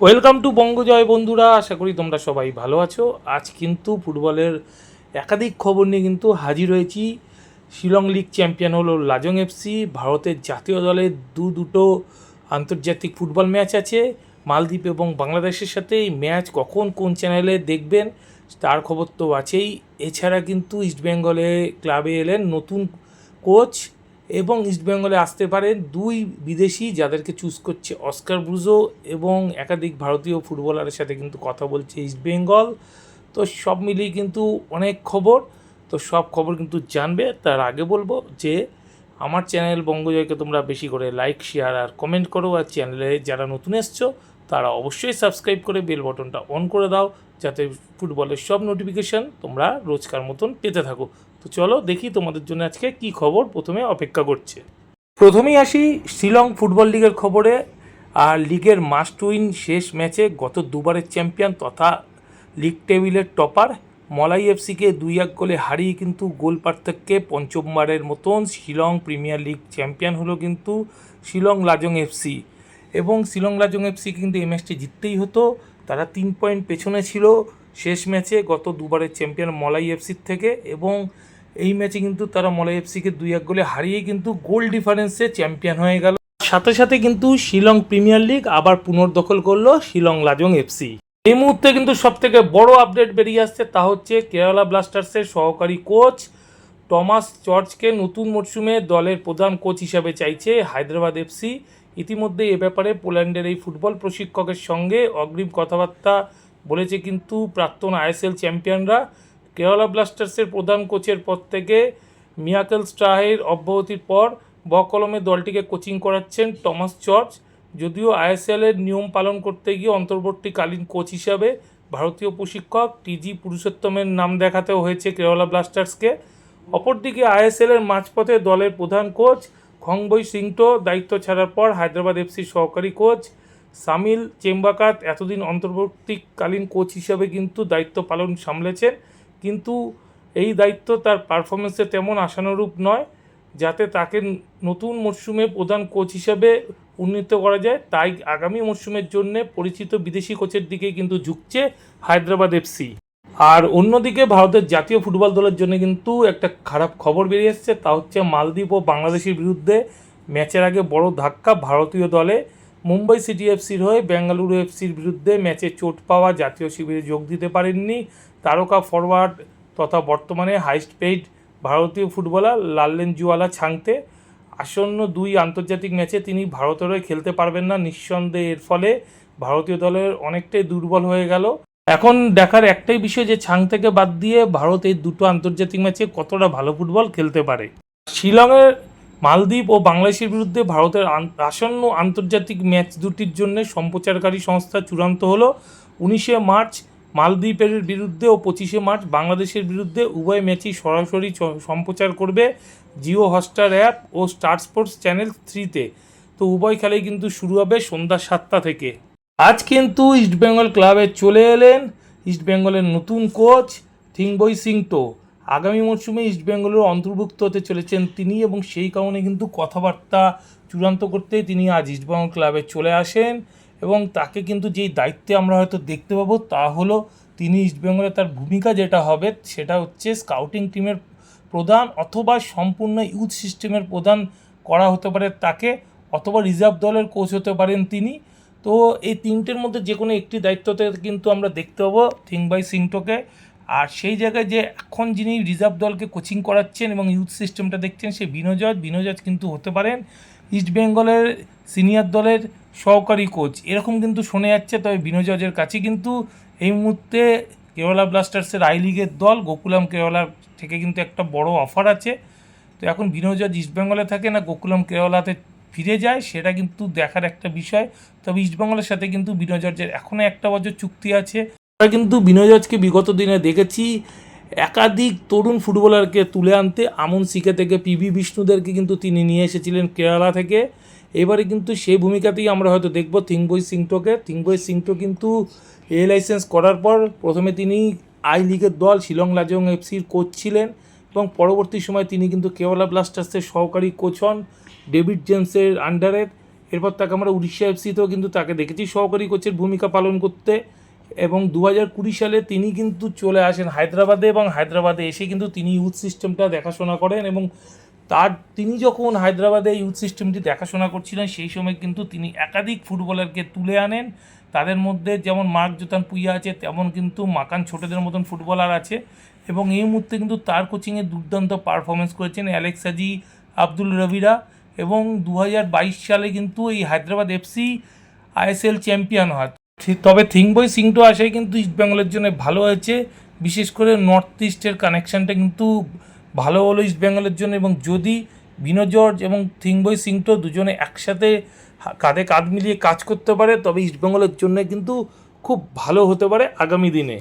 Welcome to বঙ্গজয় বন্ধুরা। আশা করি তোমরা সবাই ভালো আছো। আজ কিন্তু ফুটবলের একাধিক খবর নিয়ে কিন্তু হাজির হয়েছি। শিলং লিগ চ্যাম্পিয়ন হলো লাজং এফসি ভারতের জাতীয় দলের দু দুটো আন্তর্জাতিক ফুটবল ম্যাচ আছে। মালদ্বীপ এবং বাংলাদেশের সাথে এই ম্যাচ কখন কোন চ্যানেলে দেখবেন, তার খবর তো আছেই। এছাড়া কিন্তু ইস্টবেঙ্গলে ক্লাবে এলেন নতুন কোচ এবং ইস্টবেঙ্গলে আসতে পারে দুই বিদেশি যাদেরকে চুজ করছে অস্কার ব্রুজো এবং একাধিক ভারতীয় ফুটবলারের সাথে কিন্তু কথা বলছে ইস্টবেঙ্গল তো সব মিলিয়ে কিন্তু অনেক খবর। তো সব খবর কিন্তু জানবে। তার আগে বলব যে আমার চ্যানেল বঙ্গজয়কে তোমরা বেশি করে লাইক শেয়ার আর কমেন্ট করো। আর চ্যানেলে যারা নতুন এসছো, তারা অবশ্যই সাবস্ক্রাইব করে বেল বটনটা অন করে দাও। যাতে ফুটবলের সব নোটিফিকেশান তোমরা রোজকার মতন পেতে থাকো। তো চলো দেখি তোমাদের জন্য আজকে কি খবর প্রথমে অপেক্ষা করছে। প্রথমেই আসি শিলং ফুটবল লিগের খবরে, আর লিগের মাস্ট উইন শেষ ম্যাচে গত দুবারের চ্যাম্পিয়ন তথা লিগ টেবিলের টপার মলাই এফসিকে দুই এক গোলে হারিয়ে কিন্তু গোল পার্থক্যে পঞ্চমবারের মতন শিলং প্রিমিয়ার লিগ চ্যাম্পিয়ন হলো কিন্তু শিলং লাজং এফসি। এবং শিলং লাজং এফসি কিন্তু এই ম্যাচটি জিততেই হতো, তারা তিন পয়েন্ট পেছনে ছিল শেষ ম্যাচে গত দুবারের চ্যাম্পিয়ন মলাই এফসির থেকে, এবং এই ম্যাচে কিন্তু তারা মলাই এফসিকে দুই এক গোলে হারিয়ে কিন্তু গোল ডিফারেন্সে চ্যাম্পিয়ন হয়ে গেল। সাথে সাথে কিন্তু শিলং প্রিমিয়ার লিগ আবার পুনর্দখল করল শিলং লাজং এফসি। এই মুহূর্তে কিন্তু সব থেকে বড় আপডেট বেরিয়ে আসছে তা হচ্ছে কেরালা ব্লাস্টার্সের সহকারী কোচ টমাস জর্জকে নতুন মরশুমে দলের প্রধান কোচ হিসাবে চাইছে হায়দ্রাবাদ এফসি। ইতিমধ্যে এ ব্যাপারে পোল্যান্ডের এই ফুটবল প্রশিক্ষকের সঙ্গে অগ্রিম কথাবার্তা বলেছে কিন্তু প্রাক্তন আইএসএল চ্যাম্পিয়নরা। কেরালা ব্লাস্টার্সের প্রধান কোচের পদ থেকে মিয়াকেল স্ট্রাহের অব্যাহতির পর বকলমে দলটিকে কোচিং করাচ্ছেন টমাস চর্চ যদিও আইএসএলের নিয়ম পালন করতে গিয়ে অন্তর্বর্তীকালীন কোচ হিসাবে ভারতীয় প্রশিক্ষক টিজি পুরুষোত্তমের নাম দেখাতেও হয়েছে কেরালা ব্লাস্টার্সকে। অপরদিকে আইএসএলের মাঝপথে দলের প্রধান কোচ খংবই সিংটো দায়িত্ব ছাড়ার পর হায়দ্রাবাদ এফসির সহকারী কোচ সামিল চেম্বাকাত এতদিন অন্তর্বর্তীকালীন কোচ হিসাবে কিন্তু দায়িত্ব পালন সামলেছেন। কিন্তু এই দায়িত্ব তার পারফরমেন্সে তেমন আশানুরূপ নয়, যাতে তাকে নতুন মরশুমে প্রধান কোচ হিসাবে উন্নীত করা যায়। তাই আগামী মরশুমের জন্য পরিচিত বিদেশি কোচের দিকে কিন্তু ঝুঁকছে হায়দ্রাবাদ এফসি আর অন্যদিকে ভারতের জাতীয় ফুটবল দলের জন্য কিন্তু একটা খারাপ খবর বেরিয়ে এসছে, তা হচ্ছে মালদ্বীপ ও বাংলাদেশের বিরুদ্ধে ম্যাচের আগে বড় ধাক্কা ভারতীয় দলে। মুম্বাই সিটি এফসির হয়ে বেঙ্গালুরু এফসির বিরুদ্ধে ম্যাচে চোট পাওয়া জাতীয় শিবিরে যোগ দিতে পারেননি তারকা ফরওয়ার্ড তথা বর্তমানে হাইস্ট পেইড ভারতীয় ফুটবলার লাল্লেন জুয়ালা ছাংতে। আসন্ন দুই আন্তর্জাতিক ম্যাচে তিনি ভারতের হয়ে খেলতে পারবেন না, নিঃসন্দেহে এর ফলে ভারতীয় দলের অনেকটাই দুর্বল হয়ে গেল। এখন দেখার একটাই বিষয় যে ছাং থেকে বাদ দিয়ে ভারত এই দুটো আন্তর্জাতিক ম্যাচে কতটা ভালো ফুটবল খেলতে পারে। শিলংয়ের মালদ্বীপ ও বাংলাদেশের বিরুদ্ধে ভারতের আসন্ন আন্তর্জাতিক ম্যাচ দুটির জন্য সম্প্রচারকারী সংস্থা চূড়ান্ত হল উনিশে মার্চ মালদ্বীপের বিরুদ্ধে ও পঁচিশে মার্চ বাংলাদেশের বিরুদ্ধে উভয় ম্যাচই সরাসরি সম্প্রচার করবে জিও হটস্টার অ্যাপ ও স্টার স্পোর্টস চ্যানেল থ্রিতে। তো উভয় খেলাই কিন্তু শুরু হবে সন্ধ্যা সাতটা থেকে। আজ কিন্তু ইস্টবেঙ্গল ক্লাবে চলে এলেন ইস্টবেঙ্গলের নতুন কোচ থিংবই সিংটো। আগামী মরশুমে ইস্টবেঙ্গলের অন্তর্ভুক্ত হতে চলেছেন তিনি এবং সেই কারণে কিন্তু কথাবার্তা চূড়ান্ত করতে তিনি আজ ইস্টবেঙ্গল ক্লাবে চলে আসেন এবং তাকে কিন্তু যেই দায়িত্বে আমরা হয়তো দেখতে পাবো তা হলো তিনি ইস্টবেঙ্গলে তার ভূমিকা যেটা হবে সেটা হচ্ছে স্কাউটিং টিমের প্রধান অথবা সম্পূর্ণ ইউথ সিস্টেমের প্রধান করা হতে পারে তাকে অথবা রিজার্ভ দলের কোচ হতে পারেন তিনি। তো এই তিনটের মধ্যে যে কোনো একটি দায়িত্বতে কিন্তু আমরা দেখতে পাবো থিংবাই সিংটোকে। আর সেই জায়গায় যে এখন যিনি রিজার্ভ দলকে কোচিং করাচ্ছেন এবং ইউথ সিস্টেমটা দেখছেন, সে বিনোজয় বিনোজয় কিন্তু হতে পারেন ইস্ট বেঙ্গলের সিনিয়র দলের সহকারী কোচ। এরকম কিন্তু শোনা যাচ্ছে, তবে বিনোজয়ের কাছে কিন্তু এই মুহূর্তে কেরালা ব্লাস্টার্সের আই লিগের দল, গোকুলাম কেরালা থেকে কিন্তু একটা বড় অফার আছে। তো এখন বিনোজয় ইস্টবেঙ্গলে থাকে না, গোকুলাম কেরালাতে ফিরে যায়, সেটা কিন্তু দেখার একটা বিষয়। তবে ইস্টবেঙ্গলের সাথে কিন্তু বিনোজর্জের এখনও একটা বছর চুক্তি আছে। আমরা কিন্তু বিনোজজকে বিগত দিনে দেখেছি। একাধিক তরুণ ফুটবলারকে তুলে আনতে, আমন শিখে থেকে পিভি বিষ্ণুদেরকে কিন্তু তিনি নিয়ে এসেছিলেন কেরালা থেকে। এবারে কিন্তু সেই ভূমিকাতেই আমরা হয়তো দেখব থিংবই সিংটোকে। থিংবই সিংটো কিন্তু এ লাইসেন্স করার পর প্রথমে তিনি আই লিগের দল শিলং লাজং এফসির কোচ ছিলেন এবং পরবর্তী সময় তিনি কিন্তু কেরালা ব্লাস্টার্সের সহকারী কোচ হন ডেভিড জেমসের আন্ডারে। এরপর তাকে আমরা উড়িষ্যা এফসিতেও কিন্তু তাকে দেখেছি সহকারী কোচের ভূমিকা পালন করতে। এবং দু হাজার কুড়ি সালে তিনি কিন্তু চলে আসেন হায়দ্রাবাদে এবং হায়দ্রাবাদে এসে কিন্তু তিনি ইউথ সিস্টেমটা দেখাশোনা করেন এবং তার, তিনি যখন হায়দ্রাবাদে ইউথ সিস্টেমটি দেখাশোনা করছিলেন, সেই সময় কিন্তু তিনি একাধিক ফুটবলারকে তুলে আনেন। তাদের মধ্যে যেমন মার্ক জোতান পুইয়া আছে, তেমন কিন্তু মাকান ছোটদের মতন ফুটবলার আছে এবং এই মুহূর্তে কিন্তু তার কোচিংয়ে দুর্দান্ত পারফরমেন্স করেছেন অ্যালেক্সাজি আব্দুল রবিরা এবং দু হাজার বাইশ সালে কিন্তু এই হায়দ্রাবাদ এফসি আইএসএল চ্যাম্পিয়ন হয়। তবে থিংবই সিংটো আসায় কিন্তু ইস্টবেঙ্গলের জন্য ভালো হয়েছে। বিশেষ করে নর্থ ইস্টের কানেকশানটা কিন্তু ভালো হলো ইস্টবেঙ্গলের জন্য এবং যদি বিনো জর্জ এবং থিংবই সিংটো দুজনে একসাথে কাঁধে কাঁধ মিলিয়ে কাজ করতে পারে, তবে ইস্টবেঙ্গলের জন্য কিন্তু খুব ভালো হতে পারে আগামী দিনে।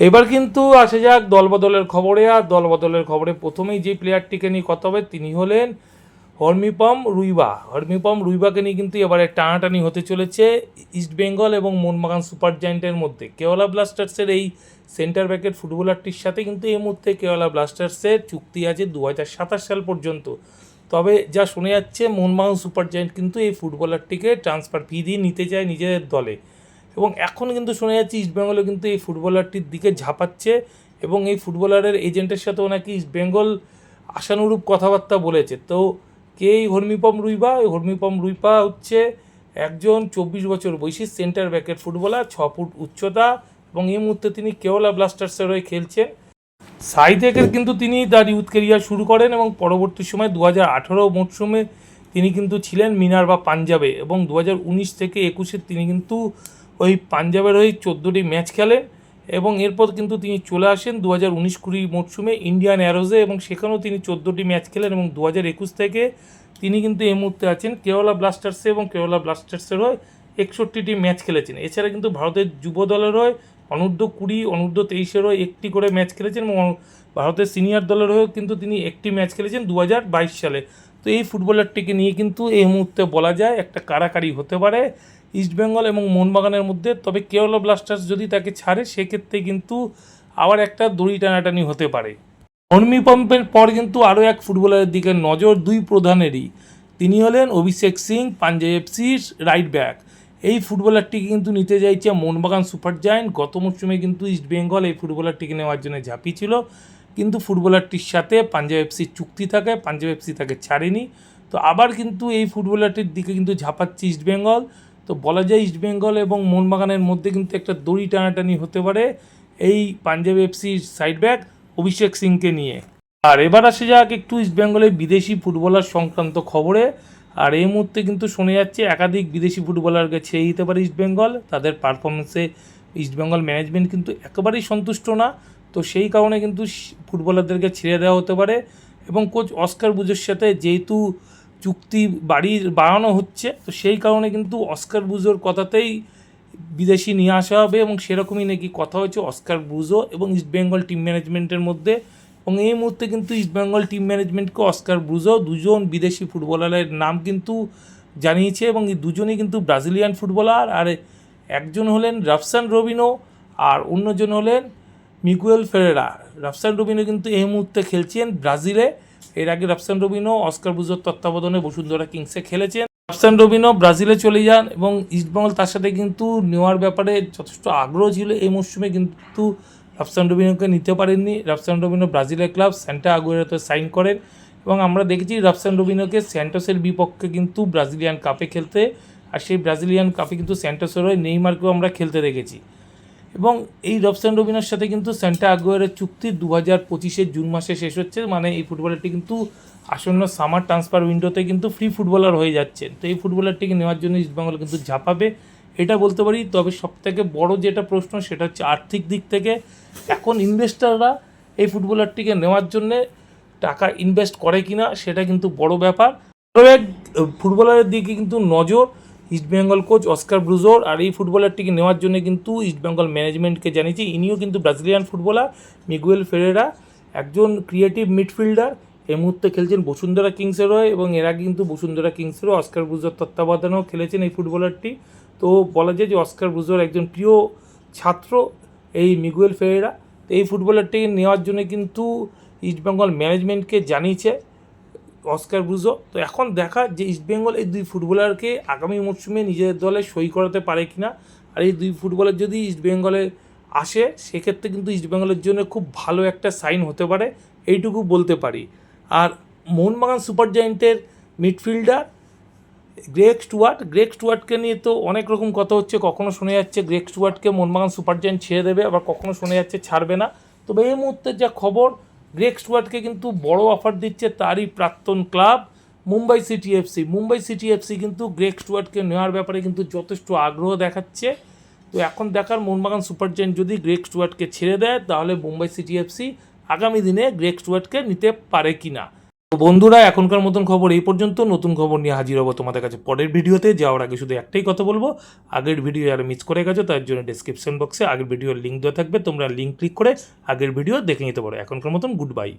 এবার কিন্তু আসে যাক দলবদলের খবরে। আর দলবদলের খবরে প্রথমেই যে প্লেয়ারটিকে নিয়ে কথা হবে, তিনি হলেন হর্মিপম রুইবা। হর্মিপম রুইবাকে নিয়ে কিন্তু এবারে টানাটানি হতে চলেছে ইস্ট বেঙ্গল এবং মোহনবাগান সুপার জায়েন্টের মধ্যে। কেওলা ব্লাস্টার্সের এই সেন্টার ব্যাকের ফুটবলারটির সাথে কিন্তু এই মুহূর্তে কেওলা ব্লাস্টার্সের চুক্তি আছে দু হাজার সাতাশ সাল পর্যন্ত। তবে যা শোনা যাচ্ছে মোহনবাগান সুপার জায়েন্ট কিন্তু এই ফুটবলারটিকে ট্রান্সফার ফি দিয়ে নিতে চায় নিজেদের দলে। এবং এখন কিন্তু শোনা যাচ্ছে ইস্টবেঙ্গলও কিন্তু এই ফুটবলারটির দিকে ঝাঁপাচ্ছে এবং এই ফুটবলারের এজেন্টের সাথেও নাকি ইস্টবেঙ্গল আশানুরূপ কথাবার্তা বলেছে। তো কে এই হর্মিপম রুইবা? এই হর্মিপম রুইপা হচ্ছে একজন চব্বিশ বছর বয়সী সেন্টার ব্যাকের ফুটবলার, ছ ফুট উচ্চতা এবং এই মুহূর্তে তিনি কেওলা ব্লাস্টার্সের হয়ে খেলছেন। থেকে কিন্তু তিনি তার ইউথ কেরিয়ার শুরু করেন এবং পরবর্তী সময় দু হাজার আঠেরো মরশুমে তিনি কিন্তু ছিলেন মিনার বা পাঞ্জাবে এবং দু হাজার উনিশ থেকে একুশে তিনি কিন্তু ওই পাঞ্জাবের হয়ে চোদ্দোটি ম্যাচ খেলেন। এবং এরপর কিন্তু তিনি চলে আসেন দু হাজার উনিশ কুড়ি মরশুমে ইন্ডিয়ান অ্যারোজে এবং সেখানেও তিনি চোদ্দোটি ম্যাচ খেলেন এবং দু হাজার একুশ থেকে তিনি কিন্তু এই মুহূর্তে আছেন কেওলা ব্লাস্টার্সে এবং কেওলা ব্লাস্টার্সের হয়ে একষট্টিটি ম্যাচ খেলেছেন। এছাড়া কিন্তু ভারতের যুব দলের হয়ে অনূর্ধ্ব কুড়ি, অনূর্ধ্ব তেইশের হয়ে একটি করে ম্যাচ খেলেছেন এবং ভারতের সিনিয়র দলের হয়েও কিন্তু তিনি একটি ম্যাচ খেলেছেন দু হাজার বাইশ সালে। তো এই ফুটবলারটিকে নিয়ে কিন্তু এই মুহূর্তে বলা যায় একটা কারাকারি হতে পারে ইস্টবেঙ্গল এবং মোহনবাগানের মধ্যে। তবে কেরলা ব্লাস্টার্স যদি তাকে ছাড়ে, সেক্ষেত্রে কিন্তু আবার একটা দড়ি টানাটানি হতে পারে। হর্মি পাম্পের পর কিন্তু আরও এক ফুটবলারের দিকে নজর দুই প্রধানেরই। তিনি হলেন অভিষেক সিং, পাঞ্জাব এফসির রাইট ব্যাক। এই ফুটবলারটিকে কিন্তু নিতে চাইছে মোহনবাগান সুপার জায়েন্ট। গত মরশুমে কিন্তু ইস্টবেঙ্গল এই ফুটবলারটিকে নেওয়ার জন্য ঝাঁপিয়েছিল কিন্তু ফুটবলারটির সাথে পাঞ্জাব এফসির চুক্তি থাকে, পাঞ্জাব এফসি তাকে ছাড়েনি। তো আবার কিন্তু এই ফুটবলারটির দিকে কিন্তু ঝাঁপাচ্ছে ইস্টবেঙ্গল তো বলা যায় ইস্টবেঙ্গল এবং মোহনবাগানের মধ্যে কিন্তু একটা দড়ি টানাটানি হতে পারে এই পাঞ্জাব এফসির সাইড ব্যাক অভিষেক সিংকে নিয়ে। আর এবার আসে যাক একটু ইস্টবেঙ্গলের বিদেশি ফুটবলার সংক্রান্ত খবরে। আর এই মুহূর্তে কিন্তু শোনা যাচ্ছে একাধিক বিদেশি ফুটবলারকে ছেড়ে দিতে পারে ইস্টবেঙ্গল তাদের পারফরমেন্সে ইস্টবেঙ্গল ম্যানেজমেন্ট কিন্তু একেবারেই সন্তুষ্ট না। তো সেই কারণে কিন্তু ফুটবলারদেরকে ছেড়ে দেওয়া হতে পারে এবং কোচ অস্কার বুজোর সাথে যেহেতু চুক্তি বাড়ির বাড়ানো হচ্ছে, তো সেই কারণে কিন্তু অস্কার বুজোর কথাতেই বিদেশি নিয়ে আসা হবে এবং সেরকমই নাকি কথা হয়েছে অস্কার ব্রুজো এবং ইস্টবেঙ্গল টিম ম্যানেজমেন্টের মধ্যে এবং এই মুহূর্তে কিন্তু ইস্টবেঙ্গল টিম ম্যানেজমেন্টকে অস্কার ব্রুজো দুজন বিদেশি ফুটবলারের নাম কিন্তু জানিয়েছে এবং এই দুজনই কিন্তু ব্রাজিলিয়ান ফুটবলার, আর একজন হলেন রাফসান রবিনো আর অন্যজন হলেন মিগুয়েল ফেরেরা, রাফসান রবিনো কিন্তু এই মুহূর্তে খেলছেন ব্রাজিলে। এর আগে রাফসান রবিনো অস্কার বুজোর তত্ত্বাবধানে বসুন্ধরা কিংসে খেলেছেন। রাফসান রবিনো ব্রাজিলে চলে যান এবং ইস্টবেঙ্গল তার সাথে কিন্তু নেওয়ার ব্যাপারে যথেষ্ট আগ্রহ ছিল এই মরশুমে, কিন্তু রাফসান রবিনোকে নিতে পারেননি। রাফসান রবিনো ব্রাজিলের ক্লাব স্যান্টা আগুয়েরাতে সাইন করেন এবং আমরা দেখেছি রাফসান রবিনোকে স্যান্টোসের বিপক্ষে কিন্তু ব্রাজিলিয়ান কাপে খেলতে। আর সেই ব্রাজিলিয়ান কাপে কিন্তু স্যান্টোসের হয়ে নেইমারকেও আমরা খেলতে দেখেছি। এবং এই রবসান রবিনের সাথে কিন্তু সেন্টা আগুয়ারের চুক্তি দু হাজার পঁচিশের জুন মাসে শেষ হচ্ছে। মানে এই ফুটবলারটি কিন্তু আসন্ন সামার ট্রান্সফার উইন্ডোতে কিন্তু ফ্রি ফুটবলার হয়ে যাচ্ছেন তো এই ফুটবলারটিকে নেওয়ার জন্য ইস্টবেঙ্গল কিন্তু ঝাঁপাবে। এটা বলতে পারি, তবে সবথেকে বড় যেটা প্রশ্ন, সেটা হচ্ছে আর্থিক দিক থেকে এখন ইনভেস্টাররা এই ফুটবলারটিকে নেওয়ার জন্যে টাকা ইনভেস্ট করে কিনা, সেটা কিন্তু বড় ব্যাপার। এক ফুটবলারের দিকে কিন্তু নজর ইস্টবেঙ্গল কোচ অস্কার ব্রুজোর আর এই ফুটবলারটিকে নেওয়ার জন্য কিন্তু ইস্টবেঙ্গল ম্যানেজমেন্টকে জানিয়েছে। ইনিও কিন্তু ব্রাজিলিয়ান ফুটবলার মিগুয়েল ফেরেরা একজন ক্রিয়েটিভ মিডফিল্ডার এই মুহূর্তে খেলছেন বসুন্ধরা কিংসের হয়ে এবং এর কিন্তু বসুন্ধরা কিংসেরও অস্কার ব্রুজোর তত্ত্বাবধানেও খেলেছেন এই ফুটবলারটি তো বলা যায় যে অস্কার ব্রুজোর একজন প্রিয় ছাত্র এই মিগুয়েল ফেরেরা তো এই ফুটবলারটিকে নেওয়ার জন্য কিন্তু ইস্টবেঙ্গল ম্যানেজমেন্টকে জানিয়েছে। Oscar Bruzon. তো এখন দেখা যে ইস্টবেঙ্গল এই দুই ফুটবলারকে আগামী মরশুমে নিজেদের দলে সই করাতে পারে কি না আর এই দুই ফুটবলার যদি ইস্টবেঙ্গলে আসে, সেক্ষেত্রে কিন্তু ইস্টবেঙ্গলের জন্য খুব ভালো একটা সাইন হতে পারে, এইটুকু বলতে পারি। আর মোহনবাগান সুপার জায়েন্টের মিডফিল্ডার গ্রেক স্টুয়ার্ট গ্রেক স্টুয়ার্টকে নিয়ে তো অনেক রকম কথা হচ্ছে, কখনো শোনা যাচ্ছে গ্রেক স্টুয়ার্টকে মোহনবাগান সুপার জায়েন্ট ছেড়ে দেবে, আবার কখনো শোনা যাচ্ছে ছাড়বে না। তবে এই মুহূর্তে যা খবর গ্রেক স্টুয়ার্টকে কিন্তু বড় অফার দিচ্ছে তারই প্রাক্তন club Mumbai City FC Mumbai City FC কিন্তু গ্রেক স্টুয়ার্টকে নেওয়ার ব্যাপারে কিন্তু যথেষ্ট আগ্রহ দেখাচ্ছে। তো এখন দেখার মোহনবাগান সুপার জেন্ট যদি গ্রেক স্টুয়ার্টকে ছেড়ে দেয়, তাহলে মুম্বাই সিটি এফসি আগামী দিনে গ্রেক স্টুয়ার্টকে নিতে পারে কিনা? তো বন্ধুরা, এখনকার মতন খবর এই পর্যন্ত। নতুন খবর নিয়ে হাজির হব তোমাদের কাছে পরের ভিডিওতে। যাওয়ার আগে শুধু একটাই কথা বলব, আগের ভিডিও যারা মিস করে গেছো, তার জন্য ডিসক্রিপশন বক্সে আগের ভিডিওর লিঙ্ক দেওয়া থাকবে। তোমরা লিঙ্ক ক্লিক করে আগের ভিডিও দেখে নিতে পারো। এখনকার মতন গুড বাই